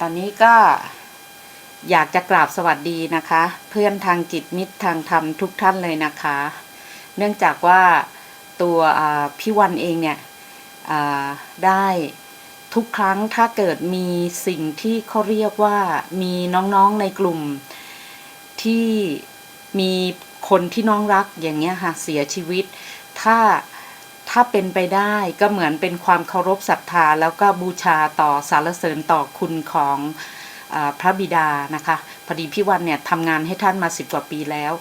ตอนนี้ก็อยากจะกราบสวัสดีนะคะ เพื่อนทางจิตมิตรทางธรรมทุกท่านเลยนะคะ เนื่องจากว่าตัวพี่วันเองเนี่ยได้ทุกครั้งถ้าเกิดมีสิ่งที่เขาเรียกว่ามีน้องๆในกลุ่มที่มีคนที่น้องรักอย่างเงี้ยค่ะเสียชีวิต ถ้า ถ้าเป็นไปได้ก็เหมือนเป็นความเคารพศรัทธา แล้วก็บูชาต่อสารเสริญต่อคุณของอพระบิดานะคะพอดีพี่วันเนี่ยทำงานให้ท่านมาสิบกว่าปีแล้ว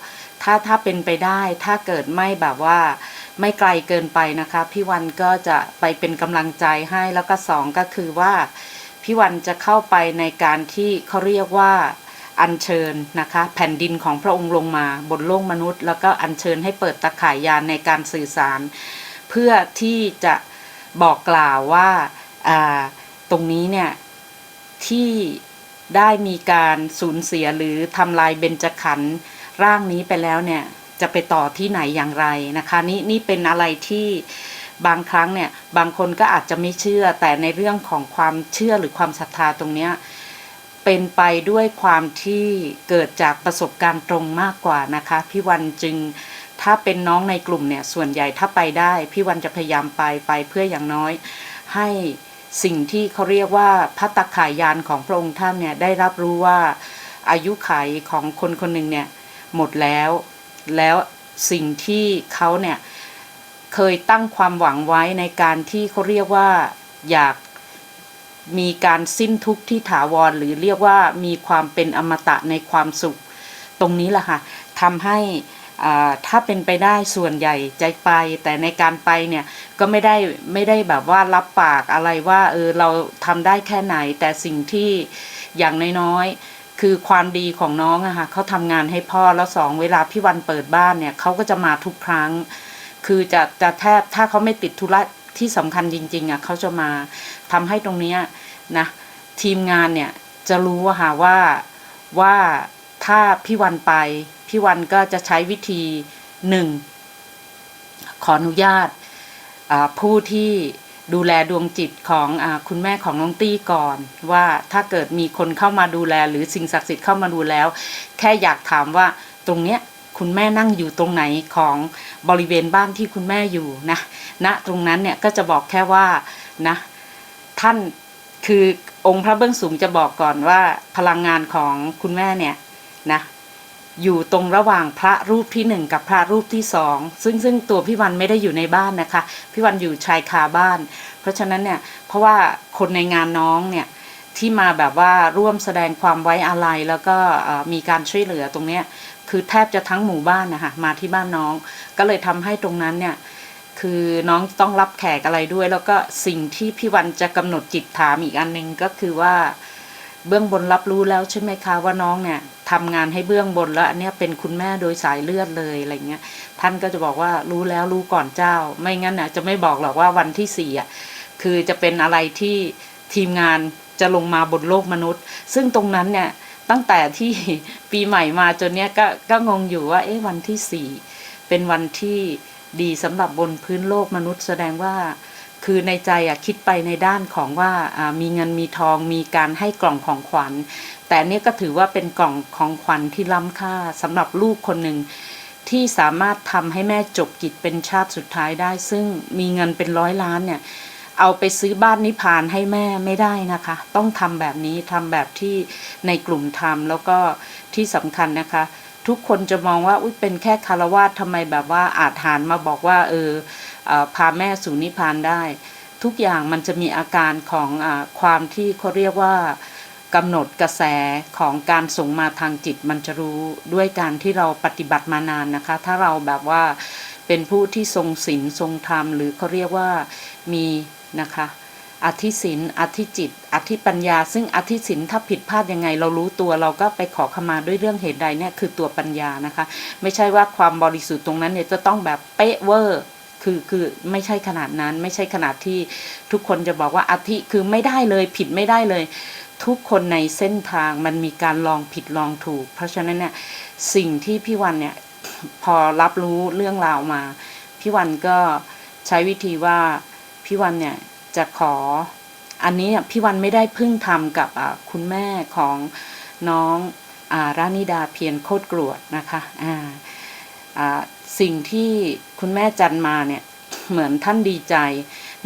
ถ้าถ้าเป็นไปได้ถ้าเกิดไม่แบบว่าไม่ไกลเกินไปนะคะพี่วันก็จะไปเป็นกำลังใจให้แล้วก็สองก็คือว่าพี่วันจะเข้าไปในการที่เขาเรียกว่าอัญเชิญนะคะแผ่นดินของพระองค์ลงมาบนโลกมนุษย์ แล้วก็อัญเชิญให้เปิดตะข่ายยานในการสื่อสาร พื่อที่จะบอกกล่าวว่าตรงนี้เนี่ยที่ได้มีการสูญเสียหรือทำลายเบญจขันธ์ร่างนี้ไปแล้วเนี่ยจะไปต่อที่ไหนอย่างไรนะคะนี่นี่เป็นอะไรที่บางครั้งเนี่ยบางคนก็อาจจะไม่เชื่อ แต่ในเรื่องของความเชื่อหรือความศรัทธาตรงเนี้ยเป็นไปด้วยความที่เกิดจากประสบการณ์ตรงมากกว่านะคะพี่วันจึง ถ้าเป็นน้องในกลุ่มเนี่ยส่วนใหญ่ถ้าไปได้ พี่วันจะพยายามไปไปเพื่ออย่างน้อย ให้สิ่งที่เขาเรียกว่าพัตตาขายยานของพระองค์ท่านเนี่ยได้รับรู้ว่าอายุขัยของคนคนหนึ่งเนี่ยหมดแล้ว แล้วสิ่งที่เขาเนี่ยเคยตั้งความหวังไว้ในการที่เขาเรียกว่าอยากมีการสิ้นทุกข์ที่ถาวรหรือเรียกว่ามีความเป็นอมตะในความสุข ตรงนี้แหละค่ะทำให้ ถ้าเป็นไปได้ส่วนใหญ่ใจไป แต่ในการไปเนี่ยก็ไม่ได้ไม่ได้แบบว่ารับปากอะไรว่าเออเราทำได้แค่ไหน แต่สิ่งที่อย่างน้อยๆคือความดีของน้องอะค่ะเขาทำงานให้พ่อแล้วสองเวลาพี่วันเปิดบ้านเนี่ยเขาก็จะมาทุกครั้ง คือจะจะแทบถ้าเขาไม่ติดธุระที่สำคัญจริงๆอะเขาจะมาทำให้ตรงเนี้ยนะทีมงานเนี่ยจะรู้อะค่ะว่าว่า ถ้าพี่วันไป พี่วันก็จะใช้วิธีหนึ่งขออนุญาตผู้ที่ดูแลดวงจิตของอคุณแม่ของน้องตี้ก่อน ว่าถ้าเกิดมีคนเข้ามาดูแล หรือสิ่งศักดิ์สิทธิ์เข้ามาดูแล้ว แค่อยากถามว่าตรงเนี้ยคุณแม่นั่งอยู่ตรงไหนของบริเวณบ้านที่คุณแม่อยู่นะณตรงนั้นเนี่ยก็จะบอกแค่ว่านะท่านคือองค์พระเบื้องสูงจะบอกก่อนว่าพลังงานของคุณแม่เนี่ย นะอยู่ตรงระหว่างพระรูปที่หนึ่งกับพระรูปที่สองซึ่งซึ่งตัวพี่วันไม่ได้อยู่ในบ้านนะคะ พี่วันอยู่ชายคาบ้าน เพราะฉะนั้นเนี่ยเพราะว่าคนในงานน้องเนี่ยที่มาแบบว่าร่วมแสดงความไว้อาลัยแล้วก็มีการช่วยเหลือตรงเนี้ยคือแทบจะทั้งหมู่บ้านนะคะมาที่บ้านน้อง ก็เลยทำให้ตรงนั้นเนี่ยคือน้องต้องรับแขกอะไรด้วย แล้วก็สิ่งที่พี่วันจะกำหนดจิตถามอีกอันหนึ่งก็คือว่าเบื้องบนรับรู้แล้วใช่ไหมคะว่าน้องเนี่ย ทำงานให้เบื้องบนแล้วอันเนี้ยเป็นคุณแม่โดยสายเลือดเลยอะไรเงี้ยท่านก็จะบอกว่ารู้แล้วรู้ก่อนเจ้า ไม่งั้นน่ะจะไม่บอกหรอกว่าวันที่สี่อะคือจะเป็นอะไรที่ทีมงานจะลงมาบนโลกมนุษย์ ซึ่งตรงนั้นเนี่ยตั้งแต่ที่ปีใหม่มาจนเนี้ยก็ก็งงอยู่ว่าเอ๊ะวันที่สี่เป็นวันที่ดีสำหรับบนพื้นโลกมนุษย์แสดงว่า คือในใจอะคิดไปในด้านของว่ามีเงินมีทองมีการให้กล่องของขวัญ แต่เนี่ยก็ถือว่าเป็นกล่องของขวัญที่ล้ำค่าสำหรับลูกคนหนึ่งที่สามารถทำให้แม่จบกิจเป็นชาติสุดท้ายได้ ซึ่งมีเงินเป็นร้อยล้านเนี่ยเอาไปซื้อบ้านนิพานให้แม่ไม่ได้นะคะ ต้องทำแบบนี้ทำแบบที่ในกลุ่มทำแล้วก็ที่สำคัญนะคะ ทุกคนจะมองว่าอุ๊ยเป็นแค่คารวาสทำไมแบบว่าอาจหารมาบอกว่าเออพาแม่สู่นิพพานได้ ทุกอย่างมันจะมีอาการของอความที่เขาเรียกว่ากำหนดกระแสของการส่งมาทางจิตมันจะรู้ด้วยการที่เราปฏิบัติมานานนะคะ ถ้าเราแบบว่าเป็นผู้ที่ทรงศีลทรงธรรมหรือเขาเรียกว่ามีนะคะ อธิศีลอธิจิต อธิปัญญา ซึ่งอธิศีลถ้าผิดพลาดยังไง เรารู้ตัวเราก็ไปขอขมาด้วยเรื่องเหตุใดเนี่ยคือตัวปัญญานะคะ ไม่ใช่ว่าความบริสุทธิ์ตรงนั้นเนี่ยจะต้องแบบเป๊ะเวอร์คือคือไม่ใช่ขนาดนั้นไม่ใช่ขนาดที่ทุกคนจะบอกว่าอธิคือไม่ได้เลยผิดไม่ได้เลย ทุกคนในเส้นทางมันมีการลองผิดลองถูก เพราะฉะนั้นเนี่ยสิ่งที่พี่วันเนี่ยพอรับรู้เรื่องราวมา พี่วันก็ใช้วิธีว่าพี่วันเนี่ย จะขออันนี้พี่วันไม่ได้เพิ่งทำกับคุณแม่ของน้องอรานิดาเพียรโคตรกรวดนะคะสิ่งที่คุณแม่จันมาเนี่ยเหมือนท่านดีใจ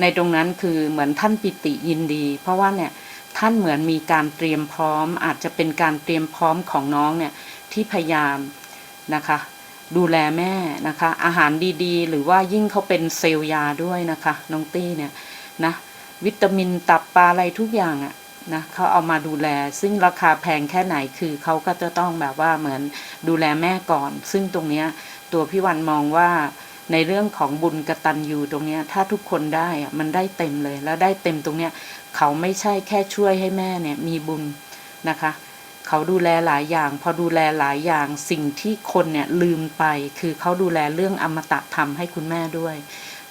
ในตรงนั้นคือเหมือนท่านปิติยินดี เพราะว่าเนี่ยท่านเหมือนมีการเตรียมพร้อม อาจจะเป็นการเตรียมพร้อมของน้องเนี่ยที่พยายามนะคะ ดูแลแม่นะคะ อาหารดีๆ หรือว่ายิ่งเขาเป็นเซลล์ยาด้วยนะคะ น้องตี้เนี่ย นะ วิตามินตับปลาอะไรทุกอย่างอะนะเขาเอามาดูแล ซึ่งราคาแพงแค่ไหนคือเขาก็จะต้องแบบว่าเหมือนดูแลแม่ก่อน ซึ่งตรงเนี้ยตัวพี่วันมองว่าในเรื่องของบุญกตัญญูตรงเนี้ยถ้าทุกคนได้อะมันได้เต็มเลย แล้วได้เต็มตรงเนี้ยเขาไม่ใช่แค่ช่วยให้แม่เนี่ยมีบุญนะคะ เขาดูแลหลายอย่าง พอดูแลหลายอย่างสิ่งที่คนเนี่ยลืมไป คือเขาดูแลเรื่องอมตะธรรมให้คุณแม่ด้วย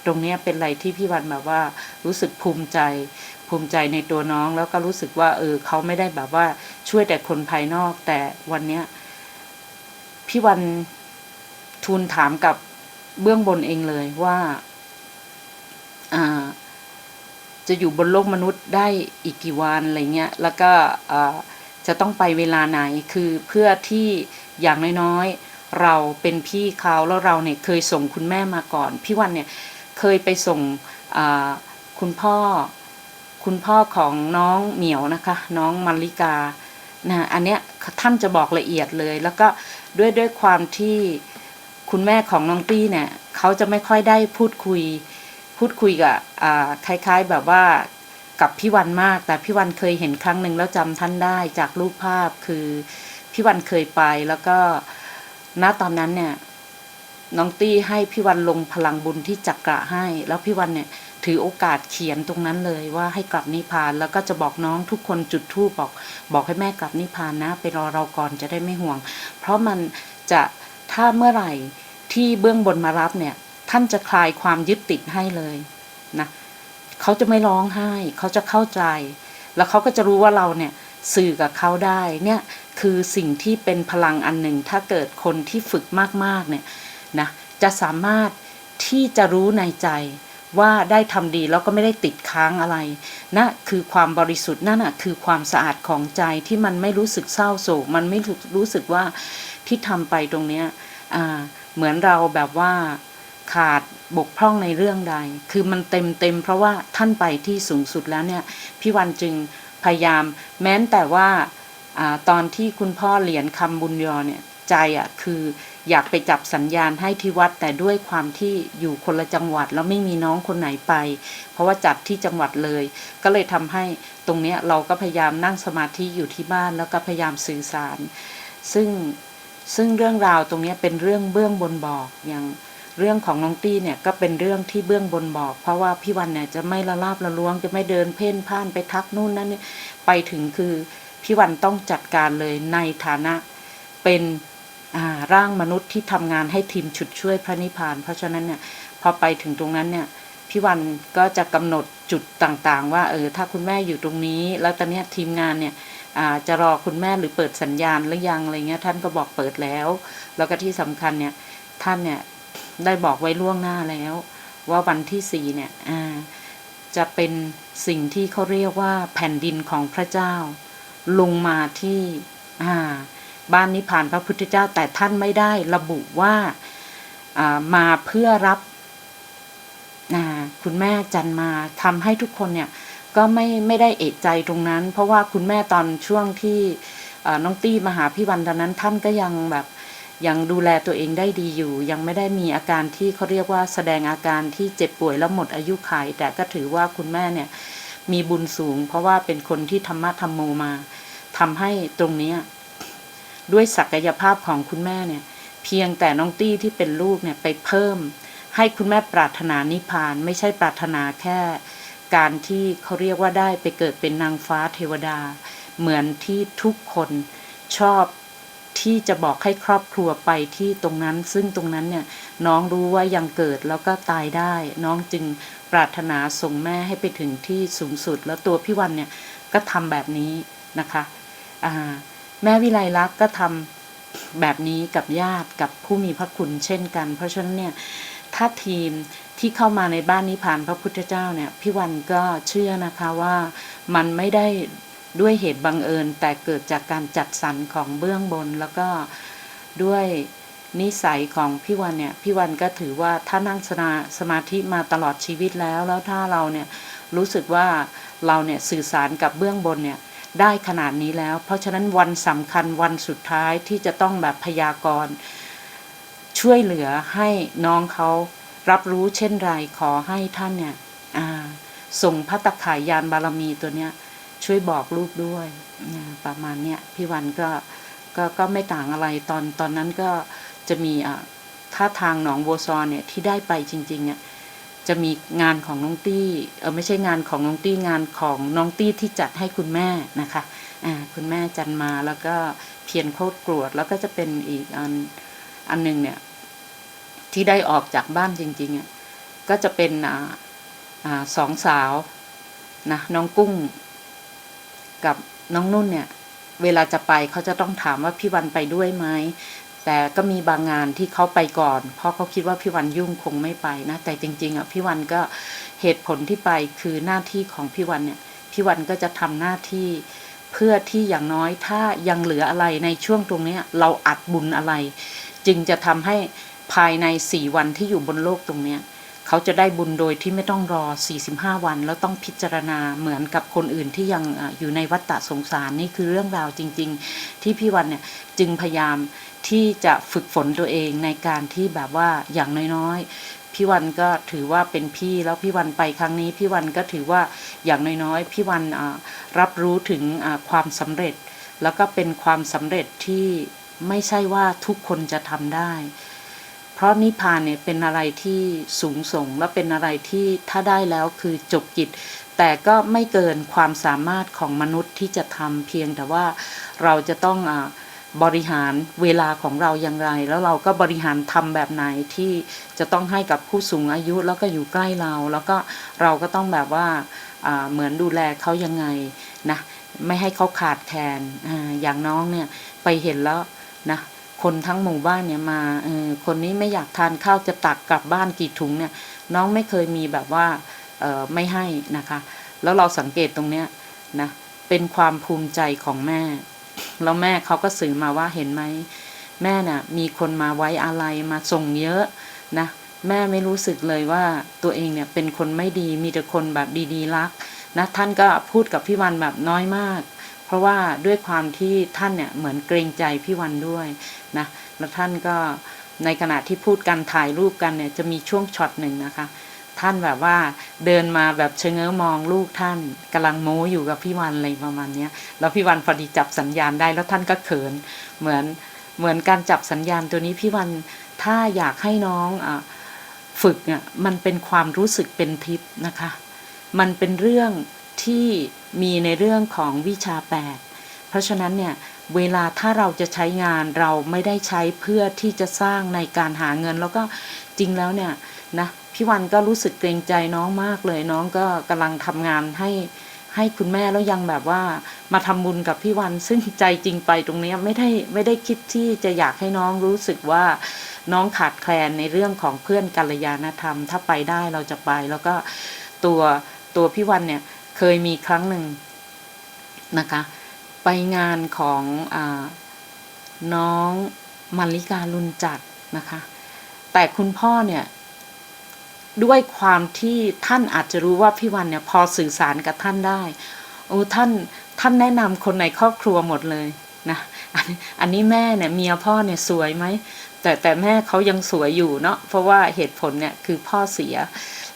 ตรงนี้เป็นอะไรที่พี่วันแบบว่ารู้สึกภูมิใจภูมิใจในตัวน้องแล้วก็รู้สึกว่าเออเขาไม่ได้แบบว่าช่วยแต่คนภายนอก แต่วันเนี้ยพี่วันทูลถามกับเบื้องบนเองเลยว่าอ่าจะอยู่บนโลกมนุษย์ได้อีกกี่วันอะไรเงี้ย แล้วก็อ่าจะต้องไปเวลาไหน คือเพื่อที่อย่างน้อยๆ เราเป็นพี่เขาแล้วเราเนี่ยเคยส่งคุณแม่มาก่อน พี่วันเนี่ย เคยไปส่งคุณพ่อ คุณพ่อของน้องเหมียวนะคะ น้องมาริกานะอันเนี้ยท่านจะบอกละเอียดเลย แล้วก็ด้วยด้วยความที่คุณแม่ของน้องตี้เนี่ยเขาจะไม่ค่อยได้พูดคุย พูดคุยกับคล้ายๆแบบว่ากับพี่วันมาก แต่พี่วันเคยเห็นครั้งหนึ่งแล้วจำท่านได้จากรูปภาพคือพี่วันเคยไปแล้วก็ณตอนนั้นเนี่ย น้องตี้ให้พี่วันลงพลังบุญที่จักระให้ แล้วพี่วันเนี่ยถือโอกาสเขียนตรงนั้นเลยว่าให้กลับนิพพาน แล้วก็จะบอกน้องทุกคนจุดธูปบอก บอกให้แม่กลับนิพพานนะ ไปรอเราก่อนจะได้ไม่ห่วง เพราะมันจะถ้าเมื่อไหร่ที่เบื้องบนมารับเนี่ย ท่านจะคลายความยึดติดให้เลยนะเขาจะไม่ร้องไห้ เขาจะเข้าใจ แล้วเขาก็จะรู้ว่าเราเนี่ยสื่อกับเขาได้เนี่ยคือสิ่งที่เป็นพลังอันหนึ่งถ้าเกิดคนที่ฝึกมากๆเนี่ย นะจะสามารถที่จะรู้ในใจว่าได้ทำดีแล้วก็ไม่ได้ติดค้างอะไรนะคือความบริสุทธิ์นั่นนะคือความสะอาดของใจที่มันไม่รู้สึกเศร้าโศก มันไม่รู้สึกว่าที่ทำไปตรงเนี้ยเหมือนเราแบบว่าขาดบกพร่องในเรื่องใด คือมันเต็มเต็มเพราะว่าท่านไปที่สูงสุดแล้วเนี่ยพี่วันจึงพยายาม แม้นแต่ว่าอตอนที่คุณพ่อเหรียญคำบุญยอเนี่ยใจอะ่ะคือ อยากไปจับสัญญาณให้ที่วัด แต่ด้วยความที่อยู่คนละจังหวัดแล้วไม่มีน้องคนไหนไป เพราะว่าจัดที่จังหวัดเลย ก็เลยทำให้ตรงเนี้ยเราก็พยายามนั่งสมาธิอยู่ที่บ้านแล้วก็พยายามสื่อสาร ซึ่งซึ่งเรื่องราวตรงนี้เป็นเรื่องเบื้องบนบอกอย่างเรื่องของน้องตี้เนี่ยก็เป็นเรื่องที่เบื้องบนบอก เพราะว่าพี่วันเนี่ยจะไม่ละลาบละล้วงจะไม่เดินเพ่นพ่านไปทักนู่นนั่นนี่ไปถึงคือพี่วันต้องจัดการเลยในฐานะเป็น ร่างมนุษย์ที่ทำงานให้ทีมฉุดช่วยพระนิพพาน เพราะฉะนั้นเนี่ยพอไปถึงตรงนั้นเนี่ยพี่วันก็จะกำหนดจุดต่างๆ ว่าเออถ้าคุณแม่อยู่ตรงนี้ แล้วตอนนี้ทีมงานเนี่ยจะรอคุณแม่หรือเปิดสัญญาณหรือยังอะไรเงี้ยท่านก็บอกเปิดแล้ว แล้วก็ที่สำคัญเนี่ยท่านเนี่ยได้บอกไว้ล่วงหน้าแล้ว ว่าวันที่สี่เนี่ยจะเป็นสิ่งที่เขาเรียกว่าแผ่นดินของพระเจ้า ลงมาที่อ่า บ้านนิพพานพระพุทธเจ้าแต่ท่านไม่ได้ระบุว่าามาเพื่อรับคุณแม่จันมาทำให้ทุกคนเนี่ยก็ไม่ไม่ได้เอกใจตรงนั้น เพราะว่าคุณแม่ตอนช่วงที่น้องตี้มาหาพี่วันตอนนั้นท่านก็ยังแบบยังดูแลตัวเองได้ดีอยู่ ยังไม่ได้มีอาการที่เขาเรียกว่าแสดงอาการที่เจ็บป่วยแล้วหมดอายุขัยแต่ก็ถือว่าคุณแม่เนี่ยมีบุญสูง เพราะว่าเป็นคนที่ธรรมะธรรมโมมาทำให้ตรงเนี้ ด้วยศักยภาพของคุณแม่เนี่ย เพียงแต่น้องตี้ที่เป็นลูกเนี่ยไปเพิ่ม ให้คุณแม่ปรารถนานิพพาน ไม่ใช่ปรารถนาแค่ การที่เขาเรียกว่าได้ไปเกิดเป็นนางฟ้าเทวดา เหมือนที่ทุกคนชอบที่จะบอกให้ครอบครัวไปที่ตรงนั้น ซึ่งตรงนั้นเนี่ยน้องรู้ว่ายังเกิดแล้วก็ตายได้ น้องจึงปรารถนาส่งแม่ให้ไปถึงที่สูงสุด แล้วตัวพี่วันเนี่ยก็ทำแบบนี้นะคะอ่า แม่วิไลลักษ์ก็ทำแบบนี้กับญาติกับผู้มีพระคุณเช่นกัน เพราะฉะนั้นเนี่ยถ้าทีมที่เข้ามาในบ้านนิพพานพระพุทธเจ้าเนี่ยพี่วันก็เชื่อนะคะว่ามันไม่ได้ด้วยเหตุบังเอิญ แต่เกิดจากการจัดสรรของเบื้องบน แล้วก็ด้วยนิสัยของพี่วันเนี่ยพี่วันก็ถือว่าถ้านั่งสมาสมาธิมาตลอดชีวิตแล้ว แล้วถ้าเราเนี่ยรู้สึกว่าเราเนี่ยสื่อสารกับเบื้องบนเนี่ย ได้ขนาดนี้แล้ว เพราะฉะนั้นวันสำคัญวันสุดท้ายที่จะต้องแบบพยากรณ์ช่วยเหลือให้น้องเขารับรู้เช่นไรขอให้ท่านเนี่ยส่งพระตะขายยานบารมีตัวเนี้ยช่วยบอกลูกด้วย ประมาณเนี้ยพี่วันก็ก็ก็ไม่ต่างอะไรตอนตอนนั้นก็จะมีอ่าถ้าทางหนองบัวซอนเนี่ยที่ได้ไปจริงๆเนี่ย จะมีงานของน้องตี้เออไม่ใช่งานของน้องตี้งานของน้องตี้ที่จัดให้คุณแม่นะคะอ่าคุณแม่จันมาแล้วก็เพียรโคตรกรวด แล้วก็จะเป็นอีกอันอันหนึ่งเนี่ยที่ได้ออกจากบ้านจริงๆอะก็จะเป็นอ่าอ่าสองสาวนะน้องกุ้ง กับน้องนุ่นเนี่ย เวลาจะไปเขาจะต้องถามว่าพี่วันไปด้วยไหม แต่ก็มีบางงานที่เขาไปก่อน เพราะเขาคิดว่าพี่วันยุ่งคงไม่ไปนะ แต่จริง ๆอะพี่วันก็เหตุผลที่ไปคือหน้าที่ของพี่วันเนี่ยพี่วันก็จะทำหน้าที่เพื่อที่อย่างน้อยถ้ายังเหลืออะไรในช่วงตรงนี้เราอัดบุญอะไร จึงจะทำให้ภายใน4วันที่อยู่บนโลกตรงเนี้ เขาจะได้บุญโดยที่ไม่ต้องรอ 45 วัน แล้วต้องพิจารณาเหมือนกับคนอื่นที่ยังอยู่ในวัฏฏะสงสารนี่คือเรื่องราวจริง ๆ ที่พี่วันเนี่ยจึงพยายามที่จะฝึกฝนตัวเองในการที่แบบว่าอย่างน้อยๆพี่วันก็ถือว่าเป็นพี่แล้วพี่วันไปครั้งนี้พี่วันก็ถือว่าอย่างน้อยๆพี่วันรับรู้ถึงความสำเร็จ แล้วก็เป็นความสำเร็จที่ไม่ใช่ว่าทุกคนจะทำได้ เพราะนิพพานเนี่ยเป็นอะไรที่สูงส่งและเป็นอะไรที่ถ้าได้แล้วคือจบกิจ แต่ก็ไม่เกินความสามารถของมนุษย์ที่จะทำเพียงแต่ว่าเราจะต้องอบริหารเวลาของเราอย่างไร แล้วเราก็บริหารทำแบบไหนที่จะต้องให้กับผู้สูงอายุแล้วก็อยู่ใกล้เรา แล้วก็เราก็ต้องแบบว่าเหมือนดูแลเขายังไงนะไม่ให้เขาขาดแคลนออย่างน้องเนี่ยไปเห็นแล้วนะ คนทั้งหมู่บ้านเนี่ยมาเออคนนี้ไม่อยากทานข้าวจะตักกลับบ้านกี่ถุงเนี่ย น้องไม่เคยมีแบบว่าเออไม่ให้นะคะ แล้วเราสังเกตตรงเนี้ยนะเป็นความภูมิใจของแม่ แล้วแม่เขาก็สื่อมาว่าเห็นไหมแม่น่ะมีคนมาไว้อะไรมาส่งเยอะนะแม่ไม่รู้สึกเลยว่าตัวเองเนี่ยเป็นคนไม่ดีมีแต่คนแบบดีๆรักนะท่านก็พูดกับพี่วันแบบน้อยมาก เพราะว่าด้วยความที่ท่านเนี่ยเหมือนเกรงใจพี่วันด้วยนะแล้วท่านก็ในขณะที่พูดกันถ่ายรูปกันเนี่ยจะมีช่วงช็อตหนึ่งนะคะ ท่านแบบว่าเดินมาแบบเชงเง้อมองลูกท่านกำลังโม้อยู่กับพี่วันอะไรประมาณเนี้ยแล้วพี่วันพอดีจับสัญญาณได้แล้วท่านก็เขินเหมือนเหมือนการจับสัญญาณตัวนี้พี่วันถ้าอยากให้น้องอฝึกเนี่ยมันเป็นความรู้สึกเป็นทิพย์นะคะ มันเป็นเรื่อง ที่มีในเรื่องของวิชาแปดเพราะฉะนั้นเนี่ยเวลาถ้าเราจะใช้งานเราไม่ได้ใช้เพื่อที่จะสร้างในการหาเงิน แล้วก็จริงแล้วเนี่ยนะพี่วันก็รู้สึกเกรงใจน้องมากเลยน้องก็กำลังทำงานให้ให้คุณแม่แล้วยังแบบว่ามาทำบุญกับพี่วันซึ่งใจจริงไปตรงนี้ไม่ได้ไม่ได้คิดที่จะอยากให้น้องรู้สึกว่าน้องขาดแคลนในเรื่องของเพื่อนกัลยาณธรรม ถ้าไปได้เราจะไป แล้วก็ตัวตัวพี่วันเนี่ย เคยมีครั้งหนึ่งนะคะ ไปงานของอน้องมาริกาลุนจัดนะคะ แต่คุณพ่อเนี่ย ด้วยความที่ท่านอาจจะรู้ว่าพี่วันเนี่ยพอสื่อสารกับท่านได้โอ้ท่านท่านแนะนำคนในครอบครัวหมดเลยนะอันอันนี้แม่เนี่ยเมียพ่อเนี่ยสวยไหมแต่แต่แม่เขายังสวยอยู่เนาะเพราะว่าเหตุผลเนี่ยคือพ่อเสีย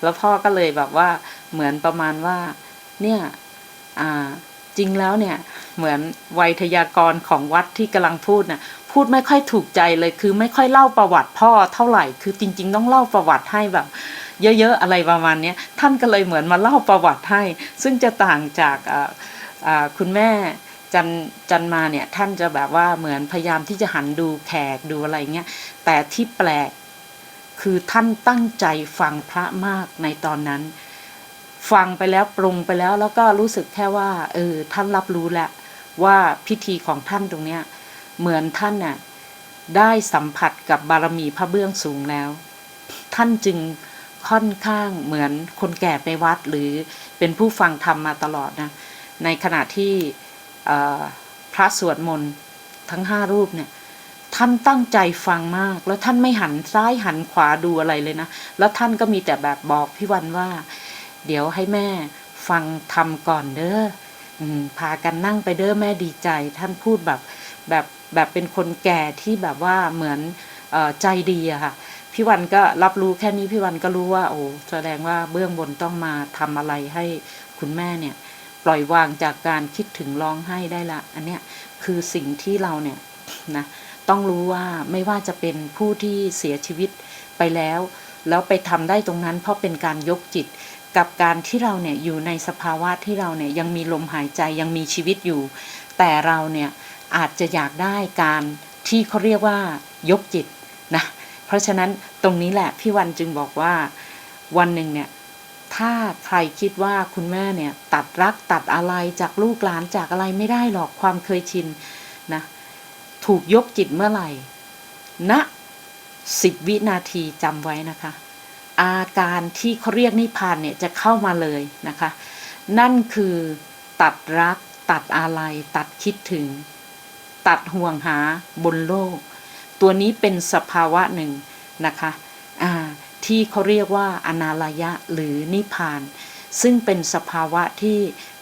แล้วพ่อก็เลยแบบว่าเหมือนประมาณว่า เนี่ยจริงแล้วเนี่ยเหมือนไวยทยากรของวัดที่กำลังพูดน่ะพูดไม่ค่อยถูกใจเลยคือไม่ค่อยเล่าประวัติพ่อเท่าไหร่คือจริง ๆ ต้องเล่าประวัติให้แบบ เยอะๆอะไรประมาณนี้ท่านก็เลยเหมือนมาเล่าประวัติให้ ซึ่งจะต่างจากคุณแม่จันจันมาเนี่ยท่านจะแบบว่าเหมือนพยายามที่จะหันดูแขกดูอะไรเงี้ยแต่ที่แปลกคือท่านตั้งใจฟังพระมากในตอนนั้น ฟังไปแล้วปรุงไปแล้วแล้วก็รู้สึกแค่ว่าเออท่านรับรู้แล้วว่าพิธีของท่านตรงเนี้ยเหมือนท่านน่ะได้สัมผัสกับบารมีพระเบื้องสูงแล้ว ท่านจึงค่อนข้างเหมือนคนแก่ไปวัดหรือเป็นผู้ฟังธรรมมาตลอดนะในขณะที่พระสวดมนต์ทั้งห้ารูปเนี่ยท่านตั้งใจฟังมาก แล้วท่านไม่หันซ้ายหันขวาดูอะไรเลยนะ แล้วท่านก็มีแต่แบบบอกพี่วันว่า เดี๋ยวให้แม่ฟังทำก่อนเด้อพากันนั่งไปเด้อแม่ดีใจ ท่านพูดแบบแบบแบบเป็นคนแก่ที่แบบว่าเหมือนออใจดีอะค่ะพี่วันก็รับรู้แค่นี้พี่วันก็รู้ว่า โอ้แสดงว่าเบื้องบนต้องมาทำอะไรให้คุณแม่เนี่ย ปล่อยวางจากการคิดถึงร้องไห้ได้ละ อันเนี้ยคือสิ่งที่เราเนี่ยนะต้องรู้ว่าไม่ว่าจะเป็นผู้ที่เสียชีวิตไปแล้ว แล้วไปทำได้ตรงนั้นเพราะเป็นการยกจิต กับการที่เราเนี่ยอยู่ในสภาวะที่เราเนี่ยยังมีลมหายใจยังมีชีวิตอยู่ แต่เราเนี่ยอาจจะอยากได้การที่เขาเรียกว่ายกจิตนะเพราะฉะนั้นตรงนี้แหละพี่วันจึงบอกว่าวันหนึ่งเนี่ยถ้าใครคิดว่าคุณแม่เนี่ยตัดรักตัดอะไรจากลูกหลานจากอะไรไม่ได้หรอกความเคยชินนะถูกยกจิตเมื่อไหร่ณสิบวินาทีจำไว้นะคะ อาการที่เขาเรียกนิพพานเนี่ยจะเข้ามาเลยนะคะ นั่นคือตัดรัก ตัดอะไรตัดคิดถึง ตัดห่วงหาบนโลก ตัวนี้เป็นสภาวะหนึ่งนะคะที่เขาเรียกว่าอนาลายะหรือนิพพาน ซึ่งเป็นสภาวะที่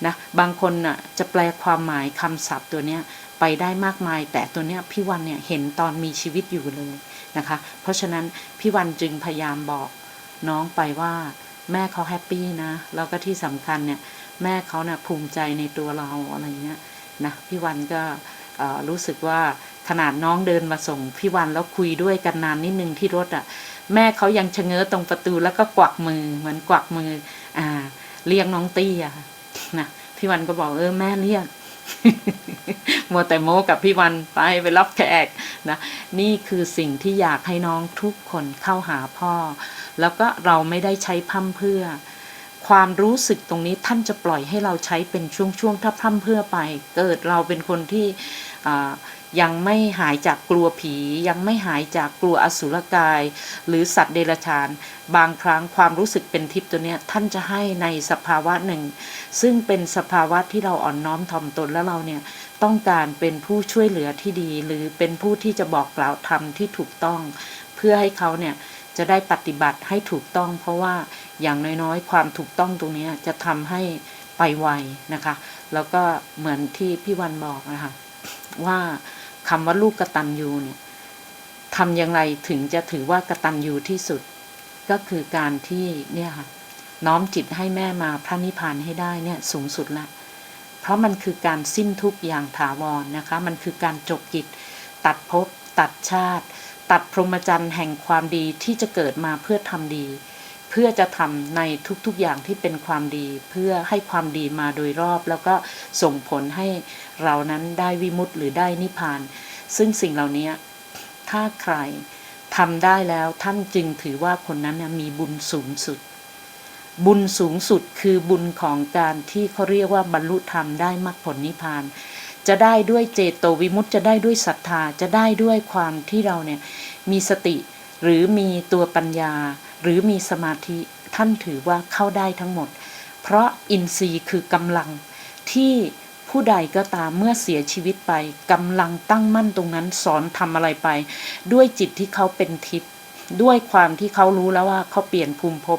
นะบางคนน่ะจะแปลความหมายคำศัพท์ตัวเนี้ยไปได้มากมาย แต่ตัวเนี้ยพี่วันเนี่ยเห็นตอนมีชีวิตอยู่เลยนะคะ เพราะฉะนั้นพี่วันจึงพยายามบอก น้องไปว่าแม่เขาแฮปปี้นะ แล้วก็ที่สำคัญเนี่ย แม่เขาเนี่ยภูมิใจในตัวเราอะไรเงี้ยนะพี่วันก็รู้สึกว่าขนาดน้องเดินมาส่งพี่วันแล้วคุยด้วยกันนานนิดนึงที่รถอะ่ะ แม่เขายังชะเง้อตรงประตูแล้วก็กวักมือเหมือนกวักมือ อ่า เรียกน้องตี้อะ่ะนะพี่วันก็บอกเออแม่เรียก มัวแต่โมกับพี่วันไปไปรับแขกนะ นี่คือสิ่งที่อยากให้น้องทุกคนเข้าหาพ่อ แล้วก็เราไม่ได้ใช้พั่มเพื่อ ความรู้สึกตรงนี้ท่านจะปล่อยให้เราใช้เป็นช่วงๆถ้าพั่มเพื่อไป เกิดเราเป็นคนที่อ่า ยังไม่หายจากกลัวผี ยังไม่หายจากกลัวอสุรกาย หรือสัตว์เดรัจฉาน บางครั้งความรู้สึกเป็นทิพย์ตัวเนี้ยท่านจะให้ในสภาวะหนึ่ง ซึ่งเป็นสภาวะที่เราอ่อนน้อมถ่อมตนแล้วเราเนี่ยต้องการเป็นผู้ช่วยเหลือที่ดี หรือเป็นผู้ที่จะบอกกล่าวธรรมที่ถูกต้อง เพื่อให้เขาเนี่ยจะได้ปฏิบัติให้ถูกต้อง เพราะว่าอย่างน้อยๆ ความถูกต้องตรงนี้จะทำให้ไปไวนะคะ แล้วก็เหมือนที่พี่วันบอกนะคะว่า คำว่าลูกกระตัญญูเนี่ยทำอย่างไรถึงจะถือว่ากระตัญญูที่สุด ก็คือการที่เนี่ยค่ะน้อมจิตให้แม่มาพระนิพพานให้ได้เนี่ยสูงสุดละ เพราะมันคือการสิ้นทุกข์อย่างถาวรนะคะ มันคือการจบกิจ ตัดภพตัดชาติ ตัดพรหมจรรย์แห่งความดีที่จะเกิดมาเพื่อทำดี เพื่อจะทำในทุกๆอย่างที่เป็นความดี เพื่อให้ความดีมาโดยรอบ แล้วก็ส่งผลให้เรานั้นได้วิมุตติหรือได้นิพพาน ซึ่งสิ่งเหล่านี้ถ้าใครทำได้แล้วท่านจึงถือว่าคนนั้นน่ะมีบุญสูงสุด บุญสูงสุดคือบุญของการที่เขาเรียกว่าบรรลุธรรมได้มรรคผลนิพพาน จะได้ด้วยเจโตวิมุตติจะได้ด้วยศรัทธาจะได้ด้วยความที่เราเนี่ยมีสติหรือมีตัวปัญญา หรือมีสมาธิท่านถือว่าเข้าได้ทั้งหมด เพราะอินทรีย์คือกำลังที่ผู้ใดก็ตามเมื่อเสียชีวิตไปกำลังตั้งมั่นตรงนั้นสอนทำอะไรไป ด้วยจิตที่เขาเป็นทิพย์ด้วยความที่เขารู้แล้วว่าเขาเปลี่ยนภูมิภพ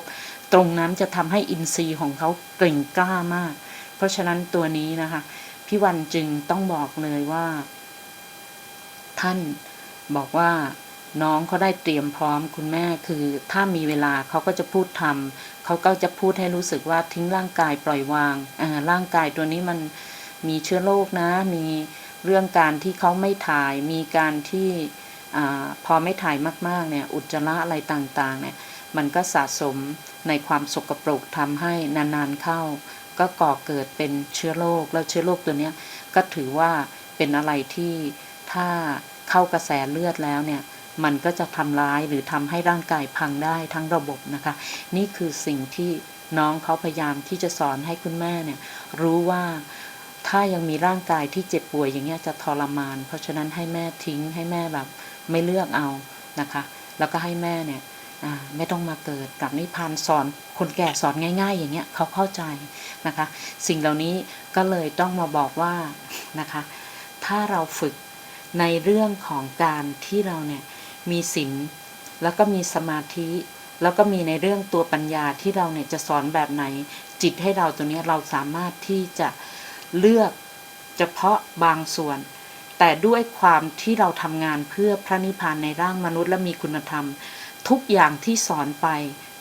ตรงนั้นจะทำให้อินทรีย์ของเขาเกร่งกล้ามาก เพราะฉะนั้นตัวนี้นะคะพี่วันจึงต้องบอกเลยว่า ท่านบอกว่า น้องเขาได้เตรียมพร้อมคุณแม่คือถ้ามีเวลาเขาก็จะพูดทำเขาก็จะพูดให้รู้สึกว่าทิ้งร่างกายปล่อยวางร่างกายตัวนี้มันมีเชื้อโรคนะ มีเรื่องการที่เขาไม่ถ่าย มีการที่อพอไม่ถ่ายมากๆเนี่ยอุจจาระอะไรต่างๆเนี่ยมันก็สะสมในความสกปรกทำให้นานๆเข้า ก็ก่อเกิดเป็นเชื้อโรคแล้วเชื้อโรคตัวนี้ก็ถือว่าเป็นอะไรที่ถ้าเข้ากระแสเลือดแล้วเนี่ย มันก็จะทำร้ายหรือทำให้ร่างกายพังได้ทั้งระบบนะคะ นี่คือสิ่งที่น้องเขาพยายามที่จะสอนให้คุณแม่เนี่ยรู้ว่าถ้ายังมีร่างกายที่เจ็บป่วยอย่างเงี้ยจะทรมาน เพราะฉะนั้นให้แม่ทิ้งให้แม่แบบไม่เลือกเอานะคะ แล้วก็ให้แม่เนี่ยไม่ต้องมาเกิดกับนิพพานสอนคนแก่สอนง่าย ๆ อย่างเงี้ยเขาเข้าใจนะคะ สิ่งเหล่านี้ก็เลยต้องมาบอกว่านะคะ ถ้าเราฝึกในเรื่องของการที่เราเนี่ย มีศีลแล้วก็มีสมาธิ แล้วก็มีในเรื่องตัวปัญญาที่เราเนี่ยจะสอนแบบไหน จิตให้เราตัวเนี้ยเราสามารถที่จะเลือกเฉพาะบางส่วน แต่ด้วยความที่เราทำงานเพื่อพระนิพพานในร่างมนุษย์และมีคุณธรรม ทุกอย่างที่สอนไป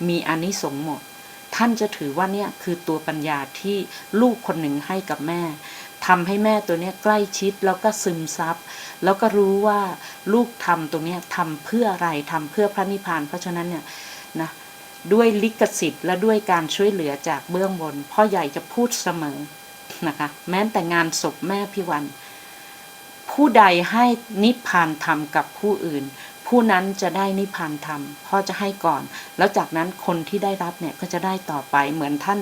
มีอนิสงส์หมด ท่านจะถือว่าเนี่ยคือตัวปัญญาที่ลูกคนหนึ่งให้กับแม่ ทำให้แม่ตัวเนี้ยใกล้ชิดแล้วก็ซึมซับแล้วก็รู้ว่าลูกทำตรงเนี้ยทำเพื่ออะไรทำเพื่อพระนิพพาน เพราะฉะนั้นเนี่ยนะด้วยลิขสิทธิ์และด้วยการช่วยเหลือจากเบื้องบน พ่อใหญ่จะพูดเสมอนะคะ แม้แต่งานศพแม่พี่วัน ผู้ใดให้นิพพานธรรมกับผู้อื่น ผู้นั้นจะได้นิพพานธรรมพ่อจะให้ก่อน แล้วจากนั้นคนที่ได้รับเนี่ยก็จะได้ต่อไปเหมือนท่าน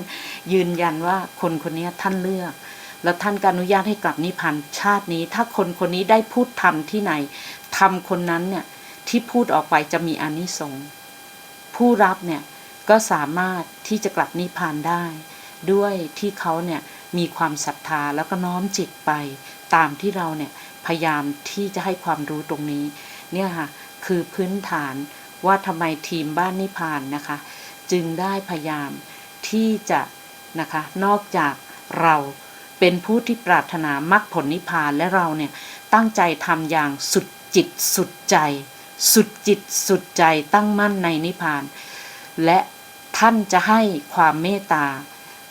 ยืนยันว่าคนคนนี้ท่านเลือก แล้วท่านก็อนุญาตให้กลับนิพพานชาตินี้ ถ้าคนคนนี้ได้พูดธรรมที่ไหนธรรมคนนั้นเนี่ยที่พูดออกไปจะมีอนิสงส์ผู้รับเนี่ยก็สามารถที่จะกลับนิพพานได้ ด้วยที่เขาเนี่ยมีความศรัทธาแล้วก็น้อมจิตไป ตามที่เราเนี่ยพยายามที่จะให้ความรู้ตรงนี้เนี่ยค่ะคือพื้นฐานว่าทำไมทีมบ้านนิพพานนะคะ จึงได้พยายามที่จะนะคะนอกจากเรา เป็นผู้ที่ปรารถนามรรคผลนิพพานและเราเนี่ยตั้งใจทำอย่างสุดจิตสุดใจ สุดจิตสุดใจตั้งมั่นในนิพพาน และท่านจะให้ความเมตตา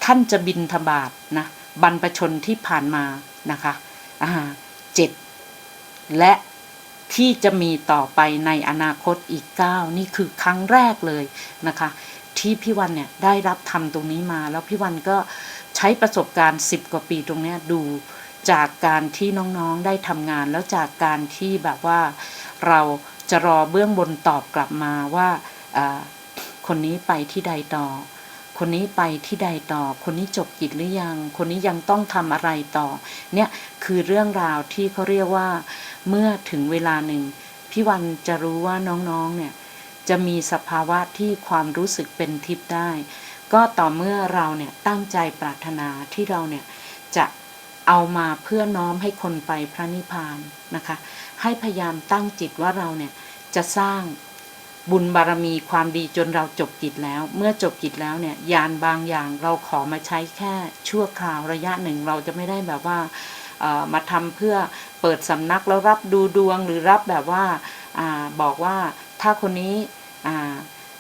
ท่านจะบินทบาทนะบรรพชนที่ผ่านมานะคะอ่าเจ็ดและที่จะมีต่อไปในอนาคตอีก 9 นี่คือครั้งแรกเลยนะคะ ที่พี่วันเนี่ยได้รับทำตรงนี้มาแล้วพี่วันก็ ใช้ประสบการณ์ 10 กว่าปีตรงนี้ดูจากการที่น้องๆได้ทำงาน แล้วจากการที่แบบว่าเราจะรอเบื้องบนตอบกลับมาว่าอ่าคนนี้ไปที่ใดต่อ คนนี้ไปที่ใดต่อ คนนี้จบกิจหรือยัง คนนี้ยังต้องทำอะไรต่อ เนี่ยคือเรื่องราวที่เขาเรียกว่าเมื่อถึงเวลาหนึ่งพี่วันจะรู้ว่าน้องๆเนี่ยจะมีสภาวะที่ความรู้สึกเป็นทิพย์ได้ ก็ต่อเมื่อเราเนี่ยตั้งใจปรารถนาที่เราเนี่ยจะเอามาเพื่อน้อมให้คนไปพระนิพพานนะคะ ให้พยายามตั้งจิตว่าเราเนี่ยจะสร้างบุญบารมีความดีจนเราจบกิจแล้ว เมื่อจบกิจแล้วเนี่ยยานบางอย่างเราขอมาใช้แค่ชั่วคราวระยะหนึ่งเราจะไม่ได้แบบว่าเอ่อมาทำเพื่อเปิดสำนักแล้วรับดูดวงหรือรับแบบว่าอาบอกว่าถ้าคนนี้อ่า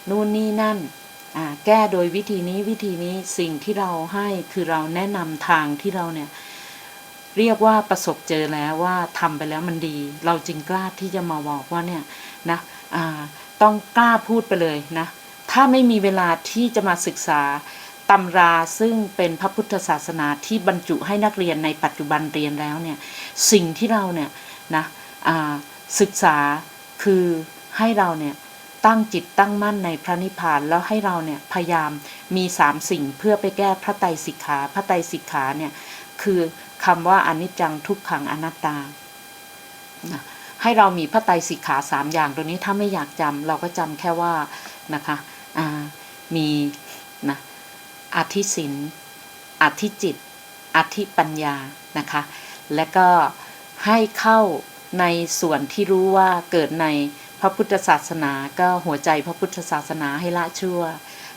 นู่นนี่นั่น แก้โดยวิธีนี้วิธีนี้สิ่งที่เราให้คือเราแนะนำทางที่เราเนี่ยเรียกว่าประสบเจอแล้วว่าทำไปแล้วมันดี เราจึงกล้าที่จะมาบอกว่าเนี่ยนะต้องกล้าพูดไปเลยนะถ้าไม่มีเวลาที่จะมาศึกษาตำราซึ่งเป็นพระพุทธศาสนาที่บรรจุให้นักเรียนในปัจจุบันเรียนแล้วเนี่ยสิ่งที่เราเนี่ยนะศึกษาคือให้เราเนี่ย ตั้งจิตตั้งมั่นในพระนิพพานแล้วให้เราเนี่ยพยายามมีสามสิ่งเพื่อไปแก้พระไตรสิกขาพระไตรสิกขาเนี่ยคือคำว่าอนิจจังทุกขังอนัตตา ให้เรามีพระไตรสิกขาสามอย่างตรงนี้ถ้าไม่อยากจำเราก็จำแค่ว่านะคะมีนะอธิศินอธิจิต อธิปัญญานะคะ และก็ให้เข้าในส่วนที่รู้ว่าเกิดใน พระพุทธศาสนาก็หัวใจพระพุทธศาสนาให้ละชั่ว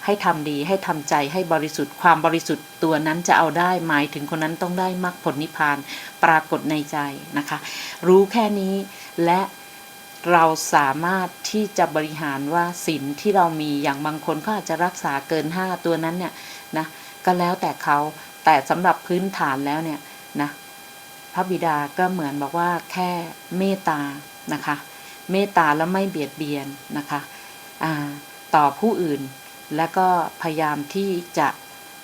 ให้ทำดีให้ทำใจให้บริสุทธิ์ความบริสุทธิ์ตัวนั้นจะเอาได้หมายถึงคนนั้นต้องได้มรรคผลนิพพานปรากฏในใจนะคะ รู้แค่นี้และเราสามารถที่จะบริหารว่าศีลที่เรามีอย่างบางคนก็อาจจะรักษาเกิน 5 ตัวนั้นเนี่ยนะก็แล้วแต่เขาแต่สำหรับพื้นฐานแล้วเนี่ยนะพระบิดาก็เหมือนบอกว่าแค่เมตตานะคะ เมตตาแล้วไม่เบียดเบียนนะคะต่อผู้อื่น แล้วก็พยายามที่จะ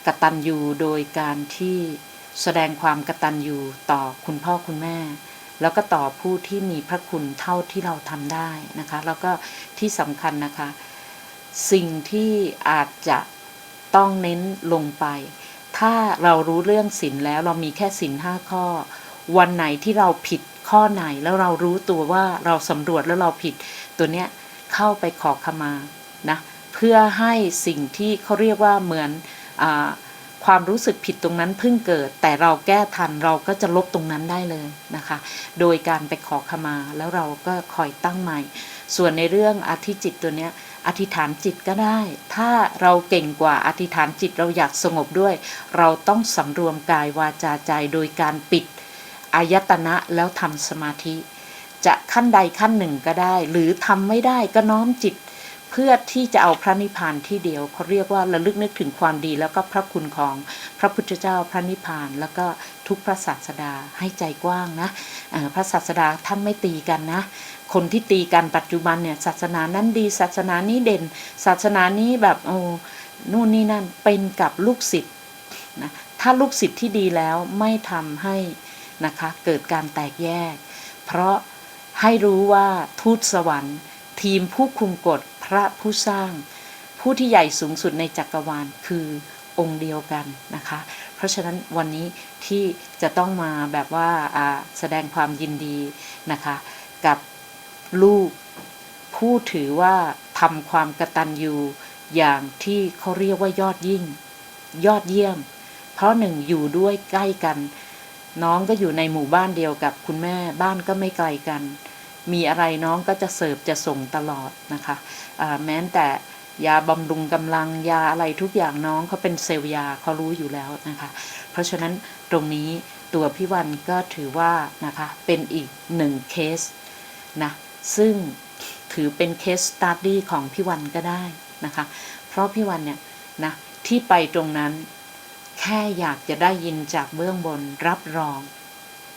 กะตัญญูโดยการที่แสดงความกะตัญญูต่อคุณพ่อคุณแม่ แล้วก็ต่อผู้ที่มีพระคุณเท่าที่เราทำได้นะคะ แล้วก็ที่สำคัญนะคะ สิ่งที่อาจจะต้องเน้นลงไป ถ้าเรารู้เรื่องศีลแล้วเรามีแค่ศีลห้าข้อ วันไหนที่เราผิด ข้อไหนแล้วเรารู้ตัวว่าเราสำรวจแล้วเราผิด ตัวเนี้ยเข้าไปขอขมานะเพื่อให้สิ่งที่เขาเรียกว่าเหมือนอความรู้สึกผิดตรงนั้นเพิ่งเกิด แต่เราแก้ทันเราก็จะลบตรงนั้นได้เลยนะคะ โดยการไปขอขมาแล้วเราก็คอยตั้งใหม่ ส่วนในเรื่องอธิจิตตัวเนี้ยอธิษฐานจิตก็ได้ ถ้าเราเก่งกว่าอธิษฐานจิตเราอยากสงบด้วย เราต้องสำรวมกายวาจาใจโดยการปิด อายตนะแล้วทำสมาธิ จะขั้นใดขั้นหนึ่งก็ได้ หรือทำไม่ได้ก็น้อมจิต เพื่อที่จะเอาพระนิพพานที่เดียวเขาเรียกว่าระลึกนึกถึงความดีแล้วก็พระคุณของพระพุทธเจ้าพระนิพพานแล้วก็ทุกพระศาสดาให้ใจกว้างนะพระศาสดาท่านไม่ตีกันนะคนที่ตีกันปัจจุบันเนี่ยศาสนานั้นดี ศาสนานี้เด่น ศาสนานี้แบบโอ้นู่นนี่นั่นเป็นกับลูกศิษย์นะถ้าลูกศิษย์ที่ดีแล้วไม่ทำให้ นะคะ เกิดการแตกแยก เพราะให้รู้ว่าทูตสวรรค์ ทีมผู้คุมกฎพระผู้สร้าง ผู้ที่ใหญ่สูงสุดในจักรวาลคือองค์เดียวกันนะคะ เพราะฉะนั้นวันนี้ที่จะต้องมาแบบว่าอ่าแสดงความยินดีนะคะ กับลูกผู้ถือว่าทำความกระตัญญูอย่างที่เขาเรียกว่ายอดยิ่ง ยอดเยี่ยม เพราะหนึ่งอยู่ด้วยใกล้กัน น้องก็อยู่ในหมู่บ้านเดียวกับคุณแม่บ้านก็ไม่ไกลกัน มีอะไรน้องก็จะเสิร์ฟจะส่งตลอดนะคะแม้แต่ยาบำรุงกำลังยาอะไรทุกอย่างน้องเขาเป็นเซลล์ยาเขารู้อยู่แล้วนะคะ เพราะฉะนั้นตรงนี้ตัวพี่วันก็ถือว่านะคะเป็นอีกหนึ่งเคสนะซึ่งถือเป็นเคสสต u ดี้ของพี่วันก็ได้นะคะ เพราะพี่วันเนี่ยนะที่ไปตรงนั้น แค่อยากจะได้ยินจากเบื้องบนรับรอง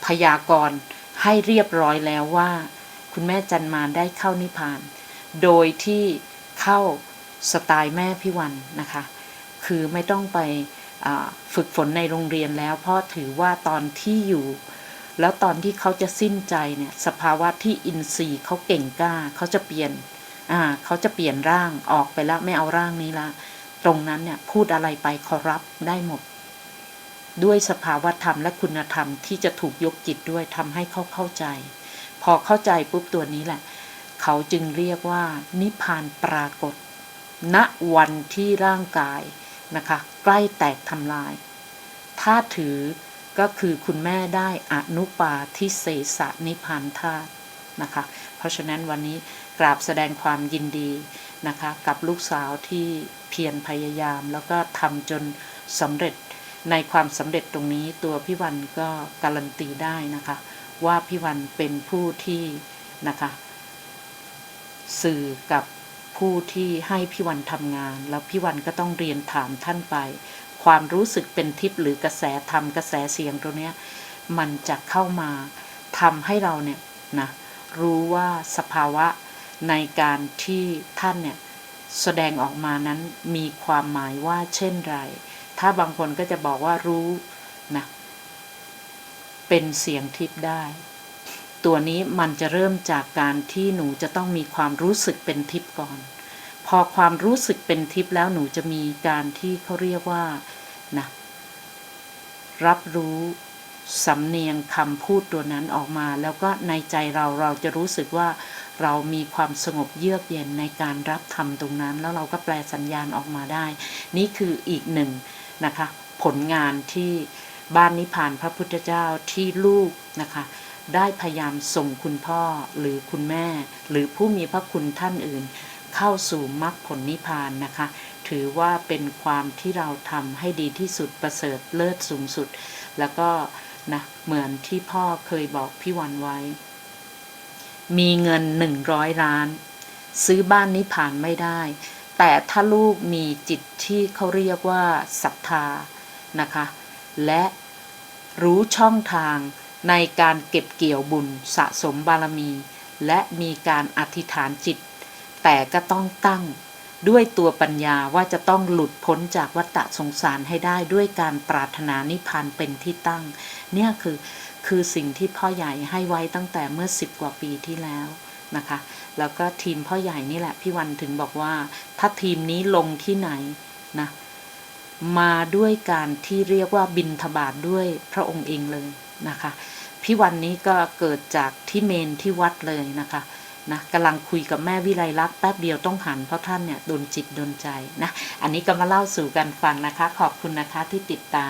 พยากรณ์ให้เรียบร้อยแล้วว่า คุณแม่จันมาได้เข้านิพพาน โดยที่เข้าสไตล์แม่พี่วันนะคะ คือไม่ต้องไปฝึกฝนในโรงเรียนแล้วเพราะถือว่าตอนที่อยู่ แล้วตอนที่เขาจะสิ้นใจเนี่ยสภาวะที่อินทรีย์เขาเก่งกล้าเขาจะเปลี่ยนเขาจะเปลี่ยนร่างออกไปแล้วไม่เอาร่างนี้ละ ตรงนั้นเนี่ยพูดอะไรไปขอรับได้หมด ด้วยสภาวธรรมและคุณธรรมที่จะถูกยกจิตด้วยทำให้เขาเข้าใจ พอเข้าใจปุ๊บตัวนี้แหละ เขาจึงเรียกว่า นิพานปรากฏ ณวันที่ร่างกายนะคะ ใกล้แตกทำลาย ถ้าถือก็คือคุณแม่ได้อนุปาทิเสสนิพานธาตุนะคะ เพราะฉะนั้นวันนี้กราบแสดงความยินดี นะคะ กับลูกสาวที่เพียรพยายาม แล้วก็ทำจนสำเร็จในความสำเร็จตรงนี้ตัวพี่วันก็การันตีได้นะคะ ว่าพี่วันเป็นผู้ที่นะคะ สื่อกับผู้ที่ให้พี่วันทำงาน แล้วพี่วันก็ต้องเรียนถามท่านไป ความรู้สึกเป็นทิพย์หรือกระแสธรรมกระแสเสียงตรงเนี้ยมันจะเข้ามาทำให้เราเนี่ยนะรู้ว่าสภาวะ ในการที่ท่านเนี่ยแสดงออกมานั้นมีความหมายว่าเช่นไร ถ้าบางคนก็จะบอกว่ารู้นะเป็นเสียงทิพย์ได้ ตัวนี้มันจะเริ่มจากการที่หนูจะต้องมีความรู้สึกเป็นทิพย์ก่อน พอความรู้สึกเป็นทิพย์แล้วหนูจะมีการที่เขาเรียกว่านะรับรู้สำเนียงคำพูดตัวนั้นออกมา แล้วก็ในใจเราเราจะรู้สึกว่า เรามีความสงบเยือกเย็นในการรับธรรมตรงนั้น แล้วเราก็แปลสัญญาณออกมาได้ นี่คืออีกหนึ่งนะคะผลงานที่บ้านนิพพานพระพุทธเจ้าที่ลูกนะคะได้พยายามส่งคุณพ่อหรือคุณแม่ หรือผู้มีพระคุณท่านอื่น เข้าสู่มรรคผลนิพพานนะคะ ถือว่าเป็นความที่เราทำให้ดีที่สุดประเสริฐเลิศสูงสุด แล้วก็นะเหมือนที่พ่อเคยบอกพี่วันไว้ มีเงินหนึ่งร้อยล้าน ซื้อบ้านนิพพานไม่ได้ แต่ถ้าลูกมีจิตที่เขาเรียกว่าศรัทธานะคะ และรู้ช่องทางในการเก็บเกี่ยวบุญสะสมบารมี และมีการอธิษฐานจิต แต่ก็ต้องตั้งด้วยตัวปัญญาว่าจะต้องหลุดพ้นจากวัฏสงสารให้ได้ด้วยการปรารถนานิพพานเป็นที่ตั้ง เนี่ยคือ คือสิ่งที่พ่อใหญ่ให้ไว้ตั้งแต่เมื่อสิบกว่าปีที่แล้วนะคะ แล้วก็ทีมพ่อใหญ่นี่แหละพี่วันถึงบอกว่า ถ้าทีมนี้ลงที่ไหนนะมาด้วยการที่เรียกว่าบินทบาทด้วยพระองค์เองเลยนะคะพี่วันนี้ก็เกิดจากที่เมนที่วัดเลยนะคะนะกำลังคุยกับแม่วิไลลักษ์แป๊บเดียวต้องหันเพราะท่านเนี่ยโดนจิตโดนใจนะ อันนี้ก็มาเล่าสู่กันฟังนะคะ ขอบคุณนะคะที่ติดตาม